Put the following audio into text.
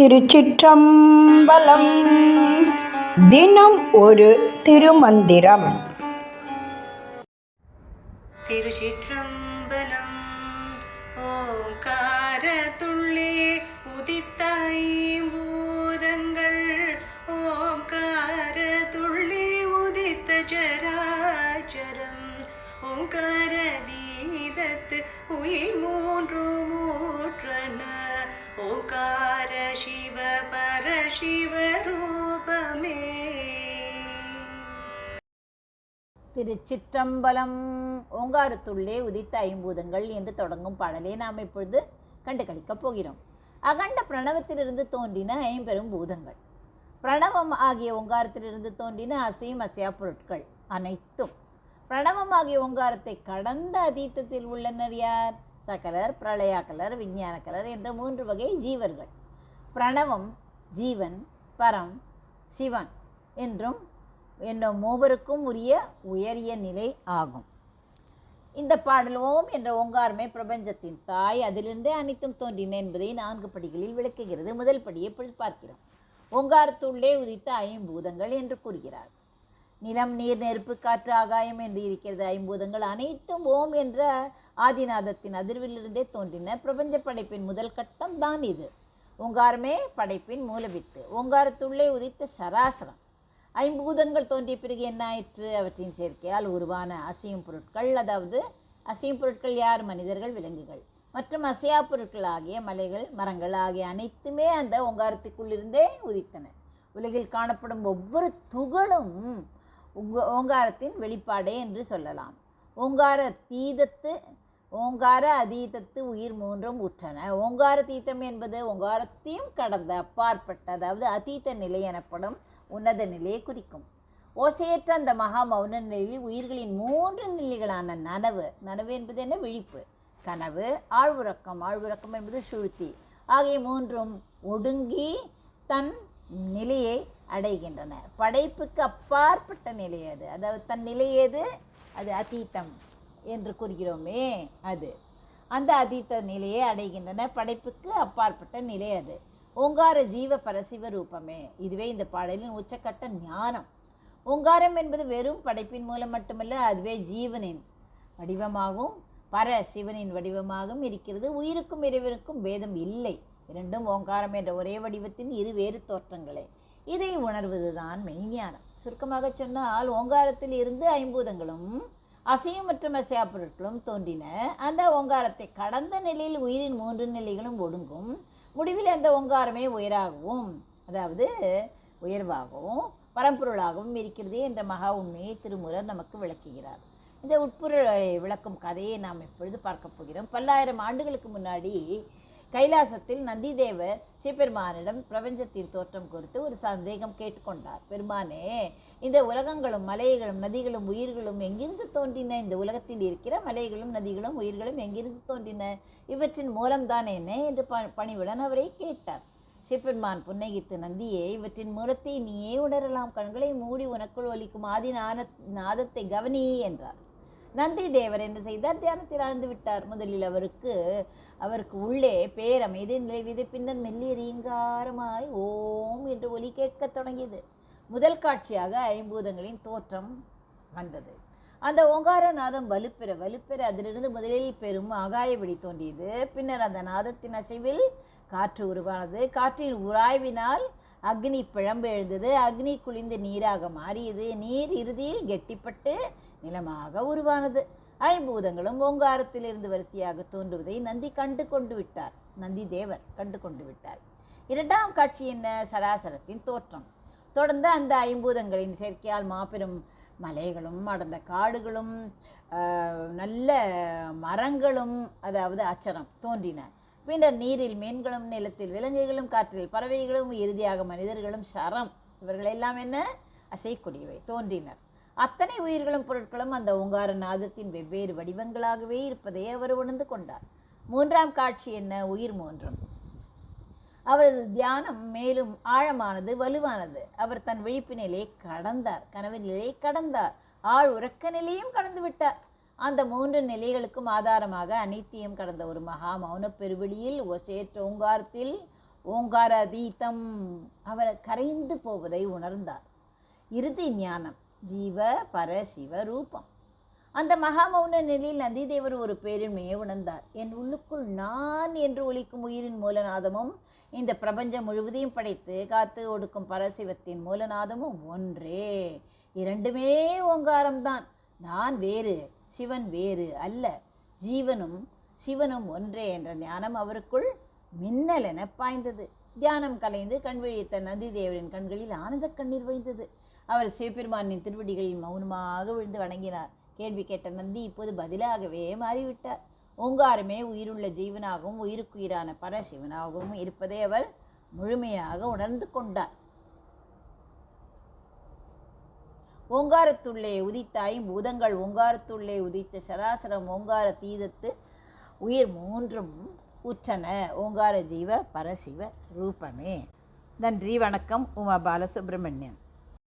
திருச்சிற்றம்பலம். தினம் ஒரு திருமந்திரம். திருச்சிற்றம்பலம் ஓங்கார ஓங்காரத்துள்ளே உதித்த ஐம்பூதங்கள் ஓங்காரத்துள்ளே உதித்த ஜராஜரம் ஓங்கார தீதத்து உயிர் மூன்று மூற்றன சிவரூபமே. திருச்சிற்றம்பலம் ஓங்காரத்துள்ளே உதித்த ஐம்பூதங்கள் என்று தொடங்கும் பாடலை நாம் இப்பொழுது கண்டு கழிக்கப் போகிறோம். அகண்ட பிரணவத்திலிருந்து தோன்றின ஐம்பெரும் பூதங்கள். பிரணவம் ஆகிய ஓங்காரத்திலிருந்து தோன்றின அசையும் அசையா பொருட்கள் அனைத்தும். பிரணவம் ஆகிய ஓங்காரத்தை கடந்த அதீத்தத்தில் உள்ளனர் யார்? சகலர் பிரளயாக்கலர் விஞ்ஞானக்கலர் என்ற மூன்று வகை ஜீவர்கள். பிரணவம் ஜீவன் பரம் சிவன் என்றும் என்னும் மூவருக்கும் உரிய உயரிய நிலை ஆகும். இந்த பாடல் ஓம் என்ற ஓங்காரமே பிரபஞ்சத்தின் தாய். அதிலிருந்தே அனைத்தும் தோன்றின என்பதை நான்கு படிகளில் விளக்குகிறது. முதல் படியை இப்பொழுது பார்க்கிறோம். ஓங்காரத்துள்ளே உதித்த ஐம்பூதங்கள் என்று கூறுகிறார். நிலம் நீர் நெருப்பு காற்று ஆகாயம் என்று இருக்கிறது. ஐம்பூதங்கள் அனைத்தும் ஓம் என்ற ஆதிநாதத்தின் அதிர்விலிருந்தே தோன்றின. பிரபஞ்ச படைப்பின் முதல் கட்டம் தான் இது. ஓங்காரமே படைப்பின் மூலவித்து ஓங்காரத்துள்ளே உதித்த சராசரம். ஐம்பூதங்கள் தோன்றிய பிறகு என்ன ஆயிற்று? அவற்றின் சேர்க்கையால் உருவான அசையும் பொருட்கள் அதாவது அசையும் பொருட்கள் யார்? மனிதர்கள் விலங்குகள். மற்றும் அசையா பொருட்கள் ஆகிய மலைகள் மரங்கள் ஆகிய அனைத்துமே அந்த ஓங்காரத்துக்குள்ளிருந்தே உதித்தன. உலகில் காணப்படும் ஒவ்வொரு துகளும் உங்க ஓங்காரத்தின் வெளிப்பாடே என்று சொல்லலாம். ஓங்கார தீதத்து ஓங்கார அதீதத்து உயிர் மூன்றும் உற்றன. ஓங்கார தீத்தம் என்பது ஓங்காரத்தையும் கடந்த அப்பாற்பட்ட அதாவது அதீத நிலை எனப்படும் உன்னத நிலையை குறிக்கும். ஓசையற்ற அந்த மகா மௌன நிலையில் உயிர்களின் மூன்று நிலைகளான நனவு. நனவு என்பது என்ன? விழிப்பு. கனவு ஆழ்வுறக்கம். ஆழ்வுறக்கம் என்பது சுழ்த்தி ஆகிய மூன்றும் ஒடுங்கி தன் நிலையை அடைகின்றன. படைப்புக்கு அப்பாற்பட்ட நிலை அது. அதாவது தன் நிலை எது அது அதீத்தம் என்று கூறுகிறோமே அது. அந்த அதீத்த நிலையை அடைகின்றன. படைப்புக்கு அப்பாற்பட்ட நிலை அது. ஓங்கார ஜீவ பரசிவ ரூபமே. இதுவே இந்த பாடலின் உச்சக்கட்ட ஞானம். ஓங்காரம் என்பது வெறும் படைப்பின் மூலம் மட்டுமல்ல அதுவே ஜீவனின் வடிவமாகவும் பர சிவனின் வடிவமாகவும் இருக்கிறது. உயிருக்கும் இறைவருக்கும் பேதம் இல்லை. இரண்டும் ஓங்காரம் என்ற ஒரே வடிவத்தின் இரு வேறு தோற்றங்களே. இதை உணர்வதுதான் மெய்ஞானம். சுருக்கமாக சொன்னால் ஓங்காரத்தில் இருந்து ஐம்பூதங்களும் அசையும் மற்றும் அசையா பொருட்களும் தோன்றின. அந்த ஓங்காரத்தை கடந்த நிலையில் உயிரின் மூன்று நிலைகளும் ஒடுங்கும். முடிவில் அந்த ஓங்காரமே உயராகவும் அதாவது உயர்வாகவும் பரம்பொருளாகவும் இருக்கிறது என்ற மகா உண்மையை திருமுறர் நமக்கு விளக்குகிறார். இந்த உட்புற விளக்கும் கதையை நாம் இப்பொழுது பார்க்க போகிறோம். பல்லாயிரம் ஆண்டுகளுக்கு முன்னாடி கைலாசத்தில் நந்திதேவர் சிவபெருமானிடம் பிரபஞ்சத்தின் தோற்றம் குறித்து ஒரு சந்தேகம் கேட்டுக்கொண்டார். பெருமானே இந்த உலகங்களும் மலைகளும் நதிகளும் உயிர்களும் எங்கிருந்து தோன்றின? இந்த உலகத்தில் இருக்கிற மலைகளும் நதிகளும் உயிர்களும் எங்கிருந்து தோன்றின? இவற்றின் மூலம்தான் என்ன என்று ப பணிவுடன் அவரை கேட்டார். சிவபெருமான் புன்னகித்து நந்தியே இவற்றின் மூலத்தை நீயே உணரலாம். கண்களை மூடி உனக்குள் ஒலிக்கும் ஆதி நாத நாதத்தை கவனி என்றார். நந்தி தேவர் என்ன செய்தார்? தியானத்தில் ஆழ்ந்து விட்டார். முதலில் அவருக்கு அவருக்கு உள்ளே பேரமைதி நிலவியது பின்னர் மெல்லிய ரீங்காரமாய் ஓம் என்று ஒலி கேட்கத் தொடங்கியது. முதல் காட்சியாக ஐம்பூதங்களின் தோற்றம் வந்தது. அந்த ஓங்கார நாதம் வலுப்பெற வலுப்பெற அதிலிருந்து முதலில் பெரும் ஆகாய வெடி தோன்றியது. பின்னர் அந்த நாதத்தின் அசைவில் காற்று உருவானது. காற்றின் உராய்வினால் அக்னி பிழம்பு எழுந்தது. அக்னி குளிந்து நீராக மாறியது. நீர் இறுதியில் கெட்டிப்பட்டு நிலமாக உருவானது. ஐம்பூதங்களும் ஓங்காரத்திலிருந்து வரிசையாக தோன்றுவதை நந்தி கண்டு கொண்டு விட்டார். நந்தி தேவர் கண்டு கொண்டு விட்டார். இரண்டாம் காட்சி என்ன? சராசரத்தின் தோற்றம். தொடர்ந்து அந்த ஐம்பூதங்களின் சேர்க்கையால் மாபெரும் மலைகளும் அடர்ந்த காடுகளும் நல்ல மரங்களும் அதாவது அச்சரம் தோன்றின. பின்னர் நீரில் மீன்களும் நிலத்தில் விலங்குகளும் காற்றில் பறவைகளும் இறுதியாக மனிதர்களும் சரம் இவர்கள் எல்லாம் என்ன? அசைக்கூடியவை தோன்றினர். அத்தனை உயிர்களும் பொருட்களும் அந்த ஓங்கார நாதத்தின் வெவ்வேறு வடிவங்களாகவே இருப்பதை அவர் உணர்ந்து கொண்டார். மூன்றாம் காட்சி என்ன? உயிர் மூன்றும். அவரது தியானம் மேலும் ஆழமானது வலுவானது. அவர் தன் விழிப்பு நிலையை கடந்தார். கனவு நிலையை கடந்தார். ஆழ் உறக்க நிலையும் கடந்து விட்டார். அந்த மூன்று நிலைகளுக்கும் ஆதாரமாக அனைத்தையும் கடந்த ஒரு மகா மௌன பெருவெளியில் ஒசேற்ற ஓங்காரத்தில் ஓங்கார அதீதம் அவர் கரைந்து போவதை உணர்ந்தார். இறுதி ஞானம் ஜீவ பர சிவ ரூபம். அந்த மகாமௌன நிலையில் நந்திதேவர் ஒரு பேரின்மையை உணர்ந்தார். என் உள்ளுக்குள் நான் என்று ஒலிக்கும் உயிரின் மூலநாதமும் இந்த பிரபஞ்சம் முழுவதையும் படைத்து காத்து ஒடுக்கும் பரசிவத்தின் மூலநாதமும் ஒன்றே. இரண்டுமே ஓங்காரம்தான் நான் வேறு சிவன் வேறு அல்ல. ஜீவனும் சிவனும் ஒன்றே என்ற ஞானம் அவருக்குள் மின்னல் என பாய்ந்தது. தியானம் கலைந்து கண் விழித்த நந்திதேவரின் கண்களில் ஆனந்த கண்ணீர் விழுந்தது. அவர் சிவபெருமானின் திருவடிகளில் மௌனமாக விழுந்து வணங்கினார். கேள்வி கேட்ட நந்தி இப்போது பதிலாகவே மாறிவிட்டார். ஓங்காரமே உயிருள்ள ஜீவனாகவும் உயிருக்குயிரான பரசிவனாகவும் இருப்பதை அவர் முழுமையாக உணர்ந்து கொண்டார். ஓங்காரத்துள்ளே உதித்தாய் பூதங்கள் ஓங்காரத்துள்ளே உதித்த சராசரம் ஓங்கார தீதத்து உயிர் மூன்றும் உற்றன. ஓங்கார ஜீவ பரசிவ ரூபமே. நன்றி வணக்கம். உமா பாலசுப்ரமணியன்